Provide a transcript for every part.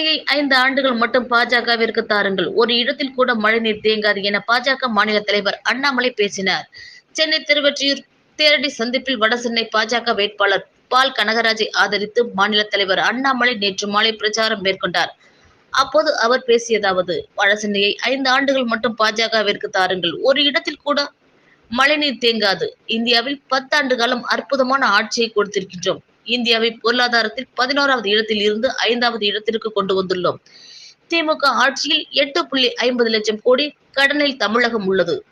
சென்னையை ஐந்து ஆண்டுகள் மட்டும் பாஜகவிற்கு தாருங்கள். ஒரு இடத்தில் கூட மழைநீர் தேங்காது என பாஜக மாநில தலைவர் அண்ணாமலை பேசினார். சென்னை திருவற்றியூர் தேரடி சந்திப்பில் வடசென்னை பாஜக வேட்பாளர் பால் கனகராஜை ஆதரித்து மாநில தலைவர் அண்ணாமலை நேற்று மாலை பிரச்சாரம் மேற்கொண்டார். அப்போது அவர் பேசியதாவது வடசென்னையை ஐந்து ஆண்டுகள் மட்டும் பாஜகவிற்கு தாருங்கள். ஒரு இடத்தில் கூட மழைநீர் தேங்காது. இந்தியாவில் பத்தாண்டு காலம் அற்புதமான ஆட்சியை கொடுத்திருக்கின்றோம். இந்தியாவை பொருளாதாரத்தில் பதினோராவது இடத்தில் இருந்து ஐந்தாவது இடத்திற்கு கொண்டு வந்துள்ளோம். திமுக ஆட்சியில் எட்டு புள்ளி ஐம்பது லட்சம் கோடி கடனில் தமிழகம் உள்ளது.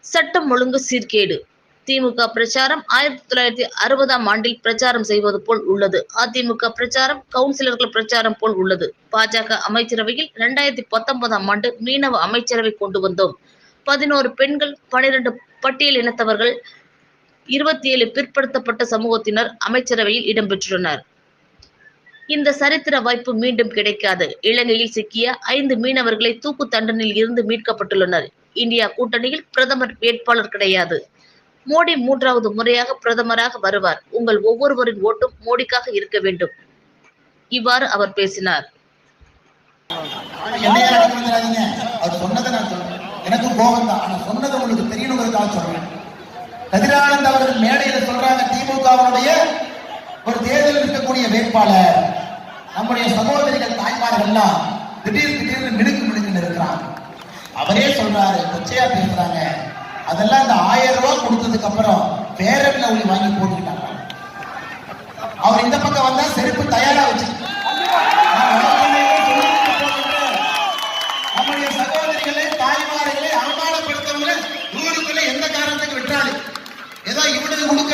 சட்டம் ஒழுங்கு சீர்கேடு. திமுக பிரச்சாரம் ஆயிரத்தி தொள்ளாயிரத்தி அறுபதாம் ஆண்டில் பிரச்சாரம் செய்வது போல் உள்ளது. அதிமுக பிரச்சாரம் கவுன்சிலர்கள் பிரச்சாரம் போல் உள்ளது. பாஜக அமைச்சரவையில் இரண்டாயிரத்தி பத்தொன்பதாம் ஆண்டு மீனவ அமைச்சரவை கொண்டு வந்தோம். பதினோரு பெண்கள் பனிரெண்டு பட்டியல் இனத்தவர்கள் இருபத்தி ஏழு பிற்படுத்தப்பட்ட சமூகத்தினர் அமைச்சரவையில் இடம்பெற்றுள்ளனர். இந்த சரித்திர வாய்ப்பு மீண்டும் கிடைக்காது. இலங்கையில் சிக்கிய ஐந்து மீனவர்களை தூக்கு தண்டனையில் இருந்து மீட்கப்பட்டுள்ளனர். இந்தியா கூட்டணியில் பிரதமர் வேட்பாளர் கிடையாது. மோடி மூன்றாவது முறையாக பிரதமராக வருவார். உங்கள் ஒவ்வொருவரின் ஓட்டும் மோடிக்காக இருக்க வேண்டும். இவ்வாறு அவர் பேசினார். எனக்கு கோபம் தான் ஆனா சொன்னதை உங்களுக்கு தெரியணுங்கிறதுக்காக சொல்றேன். கதிரானந்த் அவர்கள் மேடையில சொல்றாங்க திமுகவுடைய ஒரு தேர்தலில் இருக்கக்கூடிய வேட்பாளர். நம்முடைய சகோதரிகள் தாய்மார்கள்லாம் திடீர் திடீர்னு மினுக்கு மினுக்குன்னு இருக்கிறாங்க. அவரே சொல்றாரு கொச்சையா பேசுறாங்க. அதெல்லாம் இந்த ஆயிரம் ரூபாய் கொடுத்ததுக்கு அப்புறம் பேரன்ல ஒளி வாங்கி போட்டுக்கிட்டாங்க. அவர் இந்த பக்கம் வந்தா செருப்பு தயாரா வச்சு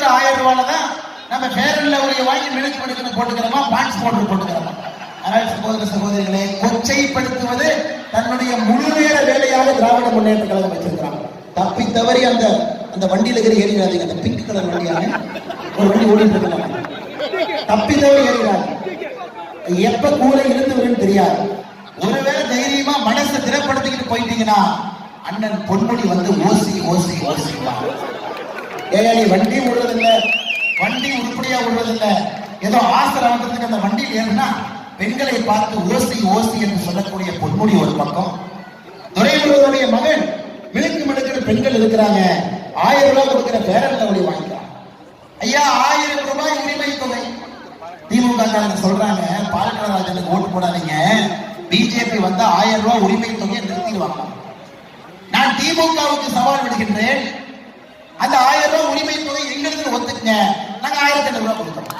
இருக்கிற ஆயிரம் ரூபாயில தான் நம்ம பேரன்ல உரிய வாங்கி மினுக்கு மினுக்குன்னு போட்டுக்கிறோமா பான்ஸ் போட்டு போட்டுக்கிறோமா? அதனால் சகோதர சகோதரிகளை கொச்சைப்படுத்துவது தன்னுடைய முழு நேர வேலையாக திராவிட முன்னேற்ற கழகம் வச்சிருக்கிறாங்க தப்பி தவறி அந்த அந்த வண்டியில இருக்கிற ஏறிடாதீங்க அந்த பிங்க் கலர் வண்டியாக ஒரு வண்டி ஓடிட்டு இருக்கலாம் தப்பி தவறி ஏறிடாங்க எப்ப கூட இருந்து தெரியாது. ஒருவேளை தைரியமா மனசை திறப்படுத்திக்கிட்டு போயிட்டீங்கன்னா அண்ணன் பொன்முடி வந்து ஓசி ஓசி ஓசி. ஏயா நீ வண்டி விடுறதில்ல வண்டி உருப்படியா விடுறதில்ல ஏதோ ஆசை வந்ததுக்கு அந்த வண்டியில் ஏறுனா பெண்களை பார்த்து ஓசி ஓசி என்று சொல்லக்கூடிய பொன்முடி ஒரு பக்கம். துரைமுருகனுடைய மகன் மினுக்கு மினுக்குன்னு பெண்கள் இருக்கிறாங்க. ஆயிரம் ரூபாய் கொடுக்கிற பேரன் அவளை வாங்கிக்கிறான். ஐயா ஆயிரம் ரூபாய் உரிமை தொகை. திமுக சொல்றாங்க பாலக்கராஜனுக்கு ஓட்டு போடாதீங்க. பிஜேபி வந்தா ஆயிரம் ரூபாய் உரிமை தொகையை நிறுத்திடுவாங்க. நான் திமுகவுக்கு சவால் விடுகின்றேன். அந்த ஆயிரம் ரூபாய் எங்களுக்கு ஒத்துக்குங்க. நாங்க ஆயிரத்தி ஐநூறு ரூபாய் கொடுக்குறோம்.